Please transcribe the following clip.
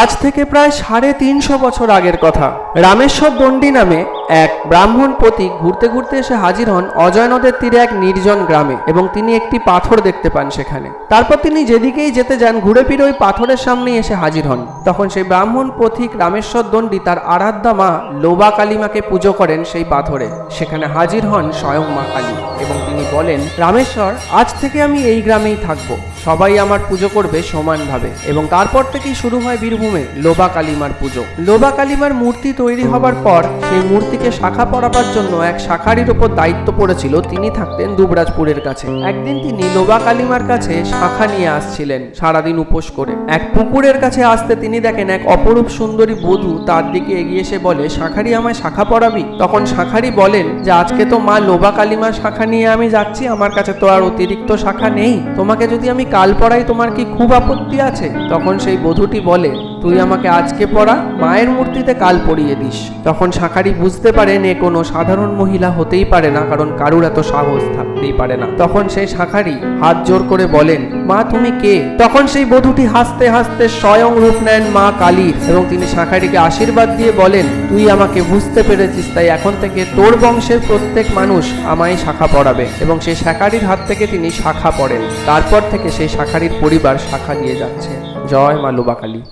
আজ থেকে প্রায় সাড়ে তিনশো বছর আগের কথা। রামেশ্বর দণ্ডী নামে এক ব্রাহ্মণ পথিক ঘুরতে ঘুরতে এসে হাজির হন অজয় নদের তীরে এক নির্জন গ্রামে এবং তিনি একটি পাথর দেখতে পান সেখানে। তারপর তিনি যেদিকেই যেতে যান, ঘুরে ফিরে ওই পাথরের সামনেই এসে হাজির হন। তখন সেই ব্রাহ্মণ পথিক রামেশ্বর দণ্ডী তার আরাধ্যা মা লোবা কালীমাকে পুজো করেন সেই পাথরে। সেখানে হাজির হন স্বয়ং মা কালী এবং তিনি বলেন, রামেশ্বর, আজ থেকে আমি এই গ্রামেই থাকব। সবাই আমার পুজো করবে সমানভাবে এবং তারপর থেকেই শুরু হয় বীরভূমে লোবা কালীমার পুজো। লোবা কালীমার মূর্তি তৈরি হবার পর সেই মূর্তিকে শাখা পরাবার জন্য এক শাখারির ওপর দায়িত্ব পড়েছিল, তিনি থাকতেন দুবরাজপুরের কাছে। একদিন তিনি লোবা কালিমার কাছে শাখা নিয়ে আসছিলেন, সারাদিন উপোস করে। এক পুকুরের কাছে আসতে তিনি দেখেন এক অপরূপ সুন্দরী বধূ তার দিকে এগিয়ে এসে বলে, শাখারি, আমায় শাখা পরাবি তখন শাখারি বলেন, যে আজকে তো মা লোবা কালিমার শাখা নিয়ে আমি যাচ্ছি, আমার কাছে তো আর অতিরিক্ত শাখা নেই। তোমাকে যদি আমি কাল পড়াই, তোমার কি খুব আপত্তি আছে? তখন সেই বধূটি বলে তুই আমাকে আজকে পড়া, মায়ের মূর্তিতে কাল পরিয়ে দিস। তখন শাখারি বুঝতে পারেন এ কোনো সাধারণ মহিলা হতেই পারে না, কারণ কারুর এত সাহস থাকতেই পারে না। তখন সেই শাখারি হাত জোর করে বলেন, মা, তুমি কে? তখন সেই বধূটি হাসতে হাসতে স্বয়ং রূপ নেন মা কালীর, এবং তিনি শাখারিকে আশীর্বাদ দিয়ে বলেন, তুই আমাকে বুঝতে পেরেছিস, তাই এখন থেকে তোর বংশের প্রত্যেক মানুষ আমায় শাখা পড়াবে। এবং সেই শাখারির হাত থেকে তিনি শাখা পড়েন। তারপর থেকে সেই শাখারির পরিবার শাখা দিয়ে যাচ্ছে। জয় মা লোবা কালী